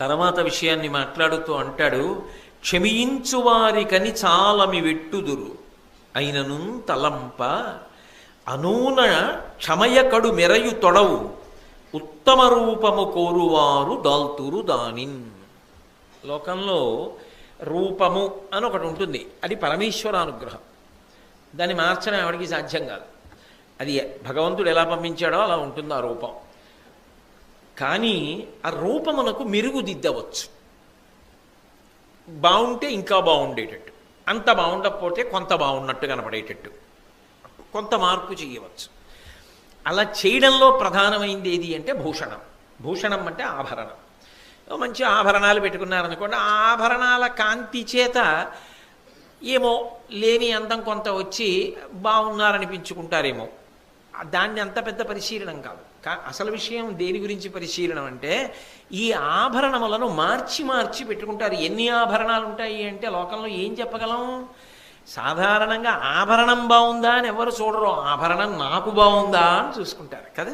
తర్వాత విషయాన్ని మాట్లాడుతూ అంటాడు క్షమించువారికని చాలమి వెట్టుదురు. అయినను తలంప అనూన క్షమయకడు మెరయు తొడవు. ఉత్తమ రూపము కోరువారు దాల్తురు దానిన్. లోకంలో రూపము అని ఒకటి ఉంటుంది. అది పరమేశ్వరానుగ్రహం. దాన్ని మార్చడం ఎవరికి సాధ్యం కాదు. అది భగవంతుడు ఎలా పంపించాడో అలా ఉంటుంది ఆ రూపం. కానీ ఆ రూపమునకు మెరుగుదిద్దవచ్చు. బాగుంటే ఇంకా బాగుండేటట్టు అంత బాగుండకపోతే కొంత బాగున్నట్టు కనపడేటట్టు. కొంత మార్పు చేయవచ్చు. అలా చేయడంలో ప్రధానమైంది ఏది అంటే భూషణం. భూషణం అంటే ఆభరణం. మంచి ఆభరణాలు పెట్టుకున్నారనుకోండి ఆ ఆభరణాల కాంతి చేత ఏమో లేని అందం కొంత వచ్చి బాగున్నారనిపించుకుంటారేమో దాన్ని అంత పెద్ద పరిశీలనం కాదు. కా- అసలు విషయం దేని గురించి పరిశీలనం అంటే ఈ ఆభరణములను మార్చి మార్చి పెట్టుకుంటారు. ఎన్ని ఆభరణాలు ఉంటాయి అంటే లోకంలో ఏం చెప్పగలం? సాధారణంగా ఆభరణం బాగుందా అని ఎవరు చూడరు. ఆభరణం నాకు బాగుందా అని చూసుకుంటారు. కదా?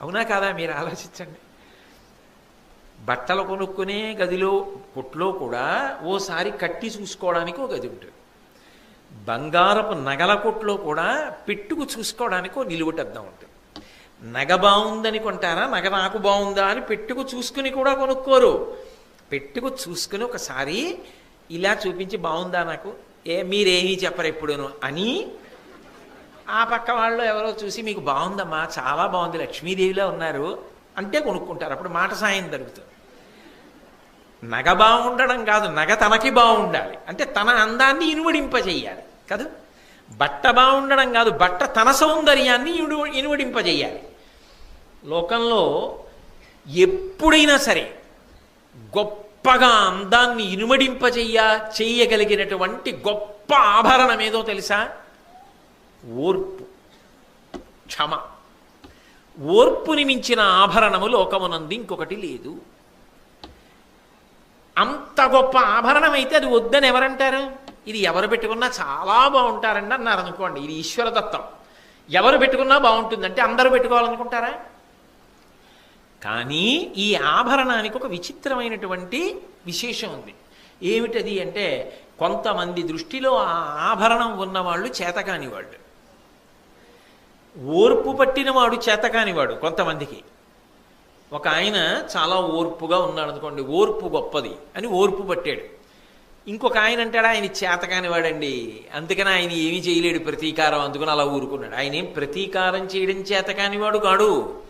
అవునా కాదా? మీరు ఆలోచించండి. బట్టలు కొనుక్కునే గదిలో కొట్లో కూడా ఓసారి కట్టి చూసుకోవడానికి ఒక గది ఉంటుంది. బంగారపు నగల కొట్లో కూడా పెట్టుకు చూసుకోవడానికి ఒక నిలువుటద్దం ఉంటుంది. నగ బాగుందని కొంటారా? నగ నాకు బాగుందా అని పెట్టుకు చూసుకుని కూడా కొనుక్కోరు. పెట్టుకు చూసుకుని ఒకసారి ఇలా చూపించి బాగుందా నాకు? ఏ మీరేమీ చెప్పరు ఎప్పుడును అని ఆ పక్క వాళ్ళు ఎవరో చూసి మీకు బాగుందమ్మా చాలా బాగుంది లక్ష్మీదేవిలో ఉన్నారు అంటే కొనుక్కుంటారు. అప్పుడు మాట సాయం జరుగుతుంది. నగ బాగుండడం కాదు నగ తనకి బాగుండాలి. అంటే తన అందాన్ని ఇనువడింపజేయాలి కదా? బట్ట బాగుండడం కాదు బట్ట తన సౌందర్యాన్ని ఇను ఇనువడింపజేయాలి. లోకంలో ఎప్పుడైనా సరే గొప్పగా అందాన్ని ఇనుమడింపజేయ చేయగలిగినటువంటి గొప్ప ఆభరణం ఏదో తెలుసా? ఓర్పు. క్షమ. ఓర్పుని మించిన ఆభరణము లోకమునంది ఇంకొకటి లేదు. అంత గొప్ప ఆభరణం అయితే అది వద్దని ఎవరంటారు? ఇది ఎవరు పెట్టుకున్నా చాలా బాగుంటారండి అన్నారు అనుకోండి. ఇది ఈశ్వరదత్తం ఎవరు పెట్టుకున్నా బాగుంటుందంటే అందరూ పెట్టుకోవాలనుకుంటారా? కానీ ఈ ఆభరణానికి ఒక విచిత్రమైనటువంటి విశేషం ఉంది. ఏమిటది అంటే కొంతమంది దృష్టిలో ఆ ఆభరణం ఉన్నవాళ్ళు చేతకాని వాళ్ళు ఓర్పు పట్టినవాడు చేతకానివాడు కొంతమందికి. ఒక ఆయన చాలా ఓర్పుగా ఉన్నాడు అనుకోండి ఓర్పు గొప్పది అని ఓర్పు పట్టాడు. ఇంకొక ఆయన అంటాడు ఆయన చేతకాని వాడండి అందుకని ఆయన ఏమీ చేయలేడు ప్రతీకారం అందుకని అలా ఊరుకున్నాడు. ఆయన ఏం ప్రతీకారం చేయడం చేతకాని వాడు కాడు.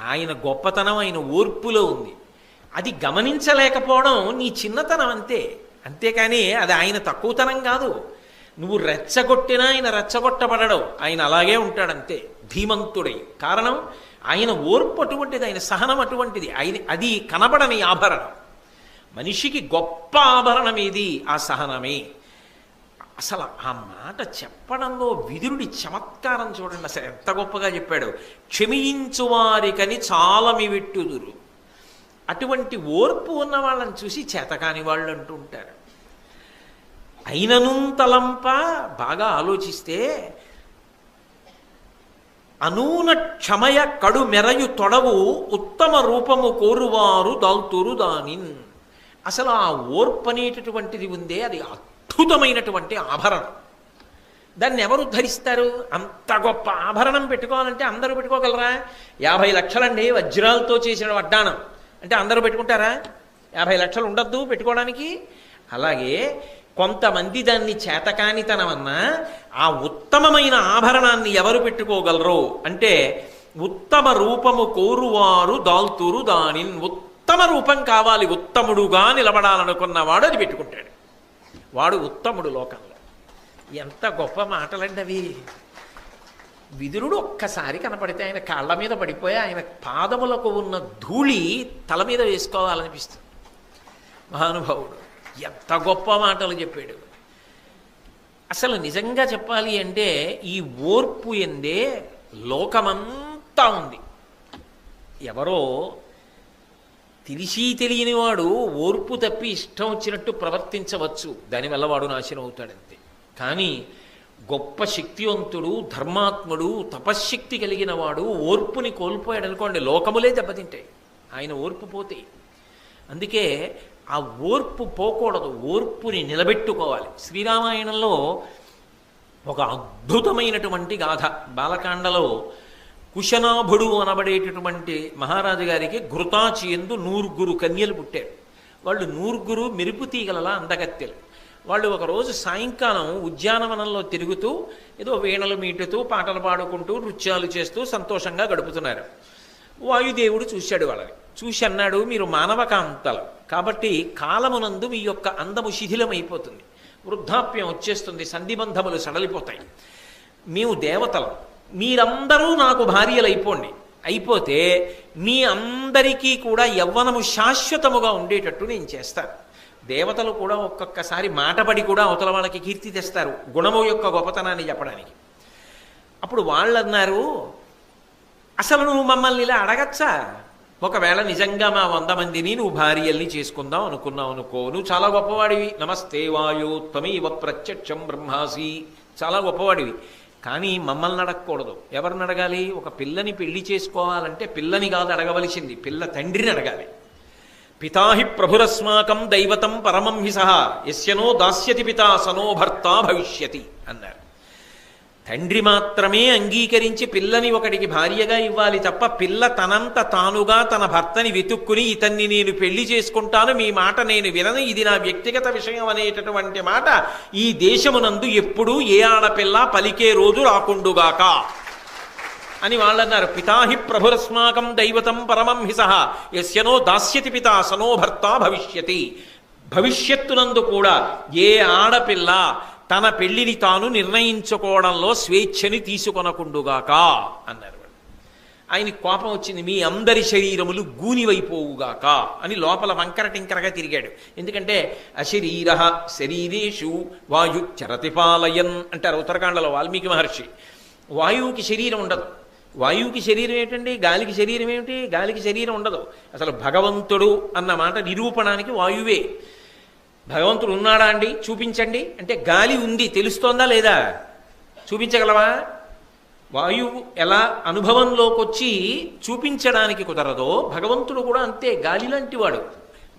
ఆయన గొప్పతనం ఆయన ఓర్పులో ఉంది. అది గమనించలేకపోవడం నీ చిన్నతనం అంతే. అంతేకాని అది ఆయన తక్కువతనం కాదు. నువ్వు రెచ్చగొట్టినా ఆయన రెచ్చగొట్టబడడం. ఆయన అలాగే ఉంటాడంతే ధీమంతుడై. కారణం ఆయన ఓర్పు అటువంటిది ఆయన సహనం అటువంటిది. ఆయన అది కనబడని ఆభరణం. మనిషికి గొప్ప ఆభరణం ఏది? ఆ సహనమే. అసలు ఆ మాట చెప్పడంలో విదురుడి చమత్కారం చూడండి. అసలు ఎంత గొప్పగా చెప్పాడు. క్షమించు వారికని చాలమి విట్టుదురు. అటువంటి ఓర్పు ఉన్న వాళ్ళని చూసి చేతకాని వాళ్ళు అంటూ ఉంటారు. అయినను తలంప బాగా ఆలోచిస్తే అనూన క్షమయ కడు మెరయు తొడవు ఉత్తమ రూపము కోరువారు దాల్తురు దానిన్. అసలు ఆ ఓర్పు అనేటటువంటిది ఉందే అది అద్భుతమైనటువంటి ఆభరణం. దాన్ని ఎవరు ధరిస్తారు? అంత గొప్ప ఆభరణం పెట్టుకోవాలంటే అందరూ పెట్టుకోగలరా? యాభై లక్షలండి వజ్రాలతో చేసిన వడ్డానం అంటే అందరూ పెట్టుకుంటారా? యాభై లక్షలు ఉండద్దు పెట్టుకోవడానికి? అలాగే కొంతమంది దాన్ని చేతకానితనమన్నా ఆ ఉత్తమమైన ఆభరణాన్ని ఎవరు పెట్టుకోగలరు? అంటే ఉత్తమ రూపము కోరువారు దాల్తురు దానిన్ ఉత్తమ ఉత్తమ రూపం కావాలి ఉత్తముడుగా నిలబడాలనుకున్నవాడు అది పెట్టుకుంటాడు. వాడు ఉత్తముడు లోకంలో. ఎంత గొప్ప మాటలండి అవి విదురుడు ఒక్కసారి కనపడితే ఆయన కాళ్ళ మీద పడిపోయి ఆయన పాదములకు ఉన్న ధూళి తల మీద వేసుకోవాలనిపిస్తుంది. మహానుభావుడు ఎంత గొప్ప మాటలు చెప్పాడు. అసలు నిజంగా చెప్పాలి అంటే ఈ ఓర్పు ఎందే లోకమంతా ఉంది. ఎవరో తెలిసి తెలియని వాడు ఓర్పు తప్పి ఇష్టం వచ్చినట్టు ప్రవర్తించవచ్చు. దానివల్ల వాడు నాశనం అవుతాడంతే. కానీ గొప్ప శక్తివంతుడు ధర్మాత్ముడు తపశ్శక్తి కలిగిన వాడు ఓర్పుని కోల్పోయాడు అనుకోండి లోకములే దెబ్బతింటాయి. ఆయన ఓర్పు పోతే. అందుకే ఆ ఓర్పు పోకూడదు. ఓర్పుని నిలబెట్టుకోవాలి. శ్రీరామాయణంలో ఒక అద్భుతమైనటువంటి గాథ. బాలకాండలో కుశనాభుడు అనబడేటటువంటి మహారాజు గారికి ఘృతాచి ఎందు నూరుగురు కన్యలు పుట్టారు. వాళ్ళు నూరుగురు మెరుపు తీగలలా అందగత్తెలు. వాళ్ళు ఒకరోజు సాయంకాలం ఉద్యానవనంలో తిరుగుతూ ఏదో వీణలు మీటుతూ పాటలు పాడుకుంటూ నృత్యాలు చేస్తూ సంతోషంగా గడుపుతున్నారు. వాయుదేవుడు చూశాడు వాళ్ళని. చూసి అన్నాడు మీరు మానవ కాంతలు కాబట్టి కాలమునందు మీ యొక్క అందము శిథిలమైపోతుంది. వృద్ధాప్యం వచ్చేస్తుంది సంధిబంధములు సడలిపోతాయి. మేము దేవతలం. మీరందరూ నాకు భార్యలు అయిపోండి అయిపోతే మీ అందరికీ కూడా యవ్వనము శాశ్వతముగా ఉండేటట్టు నేను చేస్తాను. దేవతలు కూడా ఒక్కొక్కసారి మాటపడి కూడా అవతల వాళ్ళకి కీర్తి తెస్తారు గుణము యొక్క గొప్పతనాన్ని చెప్పడానికి. అప్పుడు వాళ్ళు అన్నారు అసలు నువ్వు మమ్మల్ని ఇలా అడగచ్చా? ఒకవేళ నిజంగా మా వంద మందిని నువ్వు భార్యల్ని చేసుకుందాం అనుకున్నావు అనుకో నువ్వు చాలా గొప్పవాడివి. నమస్తే వాయు త్వమేవ ప్రత్యక్షం బ్రహ్మాసి. చాలా గొప్పవాడివి. కానీ మమ్మల్ని అడగకూడదు. ఎవరిని అడగాలి? ఒక పిల్లని పెళ్ళి చేసుకోవాలంటే పిల్లని కాదు అడగవలసింది. పిల్ల తండ్రిని అడగాలి. పితాహి ప్రభురస్మాకం దైవతం పరమం హి సహ. ఎస్యనో దాస్యతి పితా సనో భర్త భవిష్యతి అన్నారు. తండ్రి మాత్రమే అంగీకరించి పిల్లని ఒకడికి భార్యగా ఇవ్వాలి తప్ప పిల్ల తనంత తానుగా తన భర్తని వెతుక్కుని ఇతన్ని నేను పెళ్ళి చేసుకుంటాను మీ మాట నేను వినను ఇది నా వ్యక్తిగత విషయం అనేటటువంటి మాట ఈ దేశమునందు ఎప్పుడూ ఏ ఆడపిల్ల పలికే రోజు రాకుండుగాక. అని వాళ్ళన్నారు పితాహి ప్రభురస్మాకం దైవతం పరమం హిస ఎస్యనో దాస్యతి పితా సనో భర్త భవిష్యతి. భవిష్యత్తునందు కూడా ఏ ఆడపిల్ల తన పెళ్ళిని తాను నిర్ణయించుకోవడంలో స్వేచ్ఛని తీసుకొనకుండుగాక అన్నారు ఆయన కోపం వచ్చింది మీ అందరి శరీరములు గూనివైపోవుగాక అని లోపల వంకర టింకరగా తిరిగాడు. ఎందుకంటే అశరీర శరీరేషు వాయు చరతిపాలయన్ అంటారు ఉత్తరాఖండలో వాల్మీకి మహర్షి. వాయువుకి శరీరం ఉండదు. వాయువుకి శరీరం ఏంటండి గాలికి శరీరం ఏమిటి? గాలికి శరీరం ఉండదు. అసలు భగవంతుడు అన్న మాట నిరూపణానికి వాయువే. భగవంతుడు ఉన్నాడా అండి? చూపించండి. అంటే గాలి ఉంది తెలుస్తోందా లేదా? చూపించగలవా? వాయువు ఎలా అనుభవంలోకి వచ్చి చూపించడానికి కుదరదో భగవంతుడు కూడా అంతే గాలి లాంటి వాడు.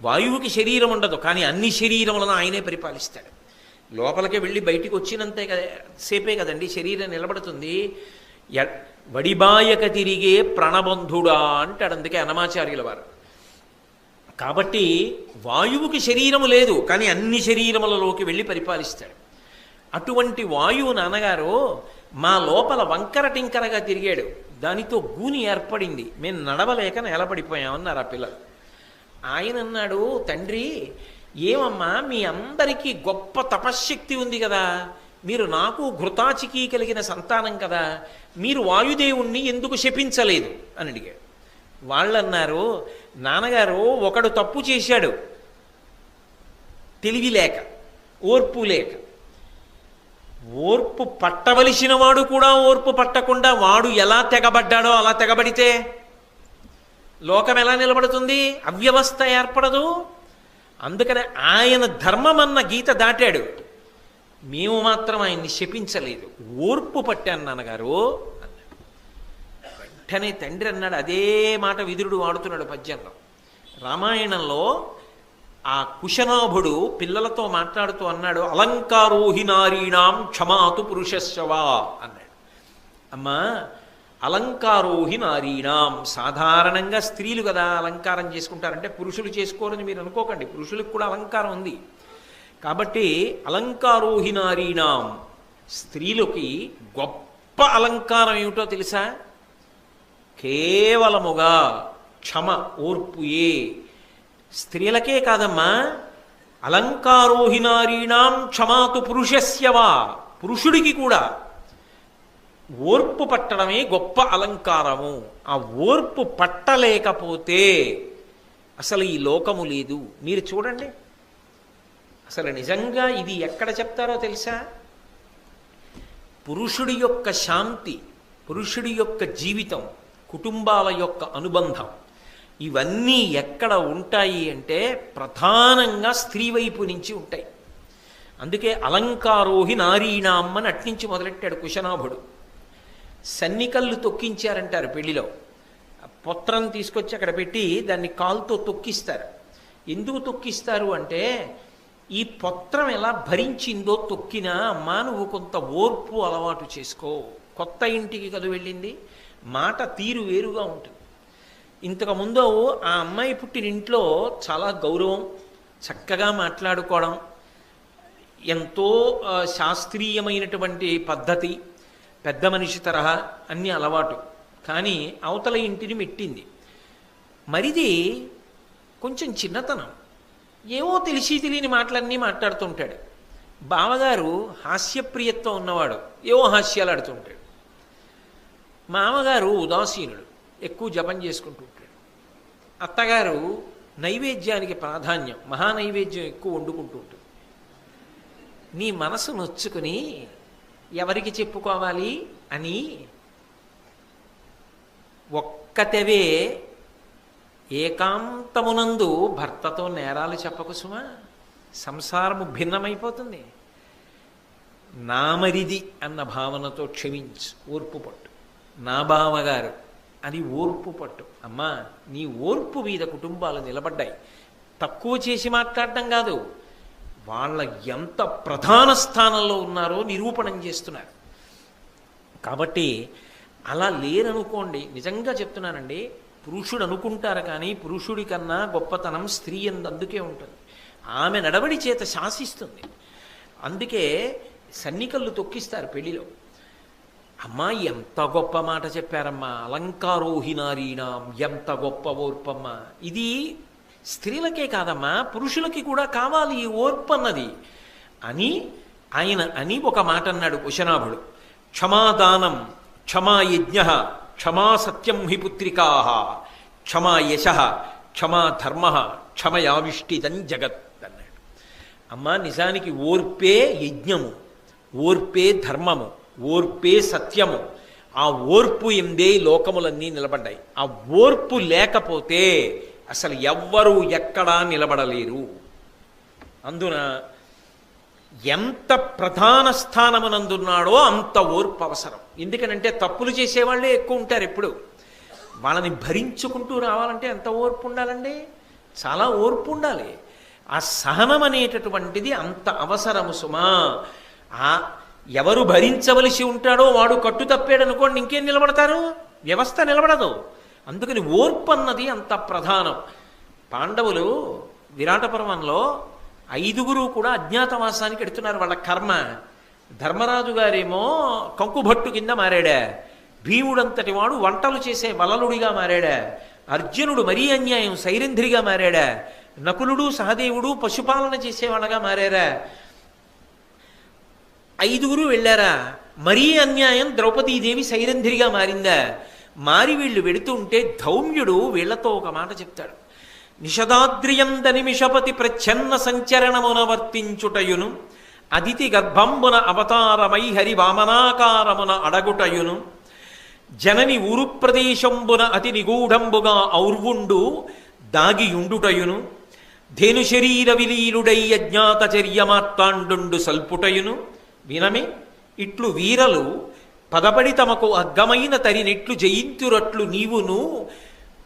వాయువుకి శరీరం ఉండదు కానీ అన్ని శరీరములను ఆయనే పరిపాలిస్తాడు. లోపలికి వెళ్ళి బయటికి వచ్చినంతే కదా సేపే కదండి శరీరం నిలబడుతుంది. ఎ- వడిబాయక తిరిగే ప్రణబంధుడా అంటాడు అందుకే అనమాచార్యుల వారు. కాబట్టి వాయువుకి శరీరము లేదు కానీ అన్ని శరీరములలోకి వెళ్ళి పరిపాలిస్తాడు. అటువంటి వాయువు నాన్నగారు మా లోపల వంకర టింకరగా తిరిగాడు. దానితో గూని ఏర్పడింది. మేము నడవలేక నేలపడిపోయామన్నారు ఆ పిల్లలు. ఆయన అన్నాడు తండ్రి ఏమమ్మా మీ అందరికీ గొప్ప తపశ్శక్తి ఉంది కదా. మీరు నాకు ఘృతాచికీ కలిగిన సంతానం కదా. మీరు వాయుదేవుణ్ణి ఎందుకు శపించలేదు? అని అడిగాడు. వాళ్ళన్నారు నాన్నగారు ఒకడు తప్పు చేశాడు. తెలివి లేక ఓర్పు లేక. ఓర్పు పట్టవలసిన వాడు కూడా ఓర్పు పట్టకుండా వాడు ఎలా తెగబడ్డాడో అలా తెగబడితే లోకం ఎలా నిలబడుతుంది? అవ్యవస్థ ఏర్పడదు. అందుకని ఆయన ధర్మం అన్న గీత దాటాడు. మేము మాత్రం ఆయన్ని శపించలేదు. ఓర్పు పట్టాను నాన్నగారు. వెంటనే తండ్రి అన్నాడు అదే మాట విదురుడు వాడుతున్నాడు పద్యంలో. రామాయణంలో ఆ కుశనాభుడు పిల్లలతో మాట్లాడుతూ అన్నాడు అలంకారోహి నారీణాం క్షమాతు పురుషస్వా అన్నాడు. అమ్మా అలంకారోహి నారీణాం సాధారణంగా స్త్రీలు కదా అలంకారం చేసుకుంటారంటే పురుషులు చేసుకోరని మీరు అనుకోకండి పురుషులకు కూడా అలంకారం ఉంది. కాబట్టి అలంకారోహి నారీణాం స్త్రీలకి గొప్ప అలంకారం ఏమిటో తెలుసా? కేవలముగా క్షమ ఓర్పుయే. స్త్రీలకే కాదమ్మా అలంకారోహినారీణాం క్షమాతు పురుషస్యవా పురుషుడికి కూడా. ఓర్పు పట్టడమే గొప్ప అలంకారము. ఆ ఓర్పు పట్టలేకపోతే అసలు ఈ లోకము లేదు. మీరు చూడండి. అసలు నిజంగా ఇది ఎక్కడ చెప్తారో తెలుసా? పురుషుడి యొక్క శాంతి పురుషుడి యొక్క జీవితం కుటుంబాల యొక్క అనుబంధం. ఇవన్నీ ఎక్కడ ఉంటాయి అంటే ప్రధానంగా స్త్రీ వైపు నుంచి ఉంటాయి. అందుకే అలంకారోహి నారీణాం అని అట్నుంచి మొదలెట్టాడు కుశనాభుడు. సన్నికల్లు తొక్కించారంటారు పెళ్ళిలో. పొత్రం తీసుకొచ్చి అక్కడ పెట్టి దాన్ని కాలుతో తొక్కిస్తారు. ఎందుకు తొక్కిస్తారు అంటే ఈ పొత్రం ఎలా భరించిందో తొక్కినా అమ్మా నువ్వు కొంత ఓర్పు అలవాటు చేసుకో. కొత్త ఇంటికి కదు వెళ్ళింది? మాట తీరు వేరుగా ఉంటుంది. ఇంతకుముందు ఆ అమ్మాయి పుట్టిన ఇంట్లో చాలా గౌరవం చక్కగా మాట్లాడుకోవడం ఎంతో శాస్త్రీయమైనటువంటి పద్ధతి పెద్ద మనిషి తరహా అన్ని అలవాటు. కానీ అవతల ఇంటిని మెట్టింది. మరిది కొంచెం చిన్నతనం. ఏవో తెలిసి తెలియని మాటలన్నీ మాట్లాడుతుంటాడు. బావగారు హాస్యప్రియత్వం ఉన్నవాడు. ఏవో హాస్యాలు ఆడుతుంటాడు. మామగారు ఉదాసీనుడు. ఎక్కువ జపం చేసుకుంటూ ఉంటాడు. అత్తగారు నైవేద్యానికి ప్రాధాన్యం మహానైవేద్యం ఎక్కువ వండుకుంటూ ఉంటుంది. నీ మనసు నొచ్చుకుని ఎవరికి చెప్పుకోవాలి అని ఒక్కతెవే ఏకాంతమునందు భర్తతో నేరాలు చెప్పకు సుమా. సంసారము భిన్నమైపోతుంది. నామరిది అన్న భావనతో క్షమించు ఓర్పు పట్టు. నా బావగారు. అని ఓర్పు పట్టు. అమ్మా నీ ఓర్పు మీద కుటుంబాలు నిలబడ్డాయి. తక్కువ చేసి మాట్లాడటం కాదు. వాళ్ళ ఎంత ప్రధాన స్థానంలో ఉన్నారో నిరూపణం చేస్తున్నారు. కాబట్టి అలా లేరనుకోండి నిజంగా చెప్తున్నానండి పురుషుడు అనుకుంటారు కానీ పురుషుడి కన్నా గొప్పతనం స్త్రీ అందుకే ఉంటుంది. ఆమె నడవడి చేత శాసిస్తుంది. అందుకే సన్నికళ్ళు తొక్కిస్తారు పెళ్ళిలో. అమ్మా ఎంత గొప్ప మాట చెప్పారమ్మా. అలంకారోహినారీణం ఎంత గొప్ప ఓర్పమ్మ. ఇది స్త్రీలకే కాదమ్మా పురుషులకి కూడా కావాలి ఈ ఓర్పు అన్నది అని ఆయన అని ఒక మాట అన్నాడు కుశనాభుడు క్షమాదానం క్షమా యజ్ఞ క్షమా సత్యం హి పుత్రికా క్షమా యశ క్షమా ధర్మ క్షమయావిష్టితం జగత్ అన్నాడు. అమ్మా నిజానికి ఓర్పే యజ్ఞము ఓర్పే ధర్మము. ఓర్పే సత్యము. ఆ ఓర్పు ఎందే లోకములన్నీ నిలబడ్డాయి. ఆ ఓర్పు లేకపోతే అసలు ఎవ్వరూ ఎక్కడా నిలబడలేరు. అందున ఎంత ప్రధాన స్థానమునందున్నాడో అంత ఓర్పు అవసరం. ఎందుకనంటే తప్పులు చేసేవాళ్ళే ఎక్కువ ఉంటారు ఎప్పుడు. వాళ్ళని భరించుకుంటూ రావాలంటే ఎంత ఓర్పు ఉండాలండి? చాలా ఓర్పు ఉండాలి. ఆ సహనం అనేటటువంటిది అంత అవసరము సుమా. ఆ ఎవరు భరించవలసి ఉంటాడో వాడు కట్టు తప్పాడనుకోండి ఇంకేం నిలబడతారు? వ్యవస్థ నిలబడదు. అందుకని ఓర్పు అన్నది అంత ప్రధానం. పాండవులు విరాట పర్వంలో ఐదుగురు కూడా అజ్ఞాతవాసానికి ఎడుతున్నారు వాళ్ళ కర్మ. ధర్మరాజు గారేమో కంకుభట్టు కింద మారాడా? భీముడంతటి వాడు వంటలు చేసే వలలుడిగా మారాడా? అర్జునుడు మరీ అన్యాయం సైరంధ్రిగా మారాడా? నకులుడు సహదేవుడు పశుపాలన చేసేవాళ్ళగా మారారా? ఐదుగురు వెళ్ళారా? మరీ అన్యాయం. ద్రౌపదీదేవి సైరంధ్రిగా మారిందా? మారి వీళ్ళు వెడుతుంటే ధౌమ్యుడు వీళ్ళతో ఒక మాట చెప్తాడు. నిషదాద్రియంద నిమిషపతి ప్రచ్ఛన్న సంచరణమున వర్తించుటయును అదితి గర్భంబున అవతారమై హరి వామనాకారమున అడగుటయును జనని ఊరు ప్రదేశంబున అతి నిగూఢంబుగా ఔర్వుండు దాగియుండుటయును ధేను శరీర విలీలుడై అజ్ఞాత సల్పుటయును వినమి? ఇట్లు వీరలు పదబడి తమకు అగ్గమైన తరినెట్లు జయింతురట్లు నీవును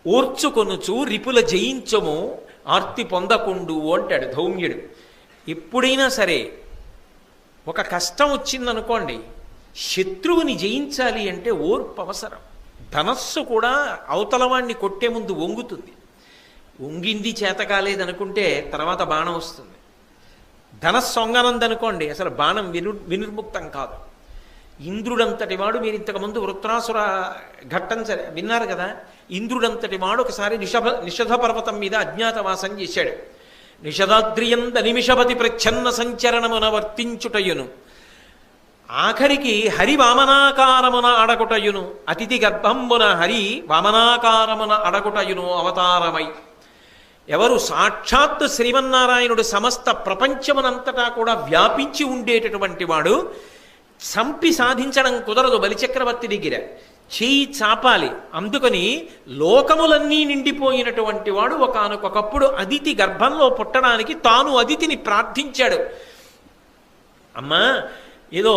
ఓర్చుకొనుచు రిపుల జయించము ఆర్తి పొందకుండు అంటాడు ధౌమ్యుడు. ఎప్పుడైనా సరే ఒక కష్టం వచ్చిందనుకోండి శత్రువుని జయించాలి అంటే ఓర్పు అవసరం. ధనస్సు కూడా అవతలవాణ్ణి కొట్టే ముందు వంగుతుంది. వంగింది చేత కాలేదనుకుంటే తర్వాత బాణం వస్తుంది. ధనస్సు వంగనందనుకోండి అసలు బాణం విను వినిర్ముక్తం కాదు. ఇంద్రుడంతటి వాడు మీరు ఇంతకుముందు వృత్రాసుర ఘట్టం సరే విన్నారు కదా? ఇంద్రుడంతటి వాడు ఒకసారి నిషభ నిషధ పర్వతం మీద అజ్ఞాతవాసం చేశాడు. నిషదాద్రియంత నిమిషపతి ప్రచ్ఛన్న సంచరణమున వర్తించుటయును. ఆఖరికి హరి వామనాకారమున అడగుటయును. అతిథి గర్భంబున హరి వామనాకారమున అడగుటయును అవతారమై. ఎవరు సాక్షాత్ శ్రీమన్నారాయణుడు సమస్త ప్రపంచమునంతటా కూడా వ్యాపించి ఉండేటటువంటి వాడు చంపి సాధించడం కుదరదు బలిచక్రవర్తి దగ్గర చేయి చాపాలి. అందుకని లోకములన్నీ నిండిపోయినటువంటి వాడు ఒకనకొకప్పుడు అదితి గర్భంలో పుట్టడానికి తాను అదితిని ప్రార్థించాడు. అమ్మా ఏదో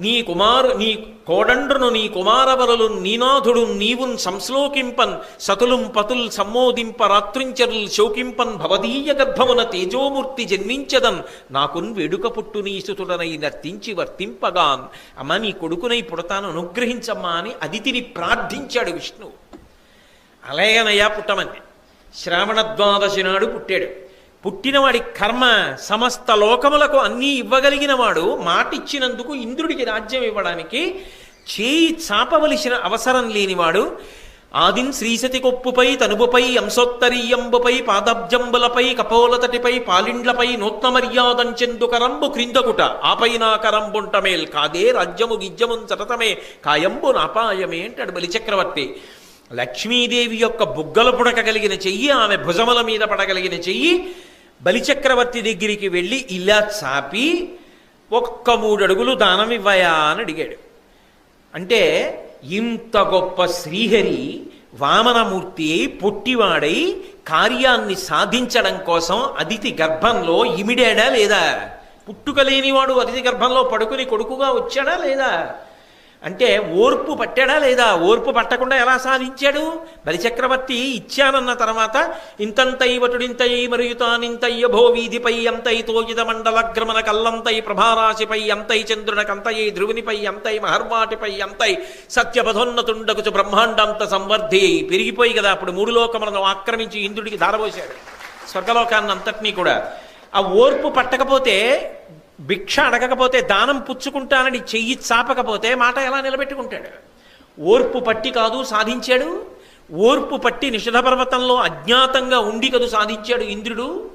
నీ కుమారు నీ కోడండ్రును నీ కుమారవరలు నీనాథుడు నీవున్ సంశ్లోకింపన్ సతులుం పతుల్ సమ్మోదింప రాత్రించరుల్ శోకింపన్ భవదీయ గర్భమున తేజోమూర్తి జన్మించదన్ నాకున్ వేడుక పుట్టు నీ సుతుడనై నర్తించి వర్తింపగాన్. అమ్మ నీ కొడుకునై పుడతాను అనుగ్రహించమ్మా అని అదితిని ప్రార్థించాడు విష్ణువు అలాగనయ్యా పుట్టమని శ్రావణ ద్వాదశి నాడు పుట్టాడు. పుట్టినవాడి కర్మ సమస్త లోకములకు అన్నీ ఇవ్వగలిగిన వాడు మాటిచ్చినందుకు ఇంద్రుడికి రాజ్యం ఇవ్వడానికి చేయి చాపవలసిన అవసరం లేనివాడు ఆదిన్ శ్రీశతి కొప్పుపై తనుబుపై అంశోత్తరీయంబుపై పాదబ్జంబులపై కపోలతటిపై పాలిండ్లపై నూత్న మర్యాదంచెందు కరంబు క్రిందకుట. ఆపైనా కరంబుంటమేల్ కాదే రాజ్యము గిజ్యమున్ సతతమే కాయంబు నాపాయమే అంటాడు బలిచక్రవర్తి. లక్ష్మీదేవి యొక్క బుగ్గలు పుడకగలిగిన చెయ్యి ఆమె భుజముల మీద పడగలిగిన చెయ్యి బలిచక్రవర్తి దగ్గరికి వెళ్ళి ఇలా చాపి ఒక్క మూడు అడుగులు దానం ఇవ్వయా అని అడిగాడు. అంటే ఇంత గొప్ప శ్రీహరి వామనమూర్తి అయి పొట్టివాడై కార్యాన్ని సాధించడం కోసం అదితి గర్భంలో ఇమిడాడా లేదా? పుట్టుక లేనివాడు అతిథి గర్భంలో పడుకుని కొడుకుగా వచ్చాడా లేదా? అంటే ఓర్పు పట్టాడా లేదా? ఓర్పు పట్టకుండా ఎలా సాధించాడు? బలిచక్రవర్తి ఇచ్చానన్న తర్వాత ఇంతంతైవటుడింతై మరుయుతానింతయ్య భో వీధిపై అంతై తోయిద మండలగ్రమణ కల్లంతై ప్రభారాశిపై అంతై చంద్రునకంతయై ధ్రువునిపై అంతై మహర్వాటిపై అంతై సత్యపథోన్నతుండకుచు బ్రహ్మాండంత సంవర్ధి పెరిగిపోయి కదా. అప్పుడు మూడు లోకములను ఆక్రమించి ఇంద్రుడికి ధారపోశాడు స్వర్గలోకాన్ని అంతటినీ కూడా. ఆ ఓర్పు పట్టకపోతే భిక్ష అడగకపోతే దానం పుచ్చుకుంటానని చెయ్యి చాపకపోతే మాట ఎలా నిలబెట్టుకుంటాడు? ఓర్పు పట్టి కాదు సాధించాడు. ఓర్పు పట్టి నిషధ పర్వతంలో అజ్ఞాతంగా ఉండి కదు సాధించాడు ఇంద్రుడు.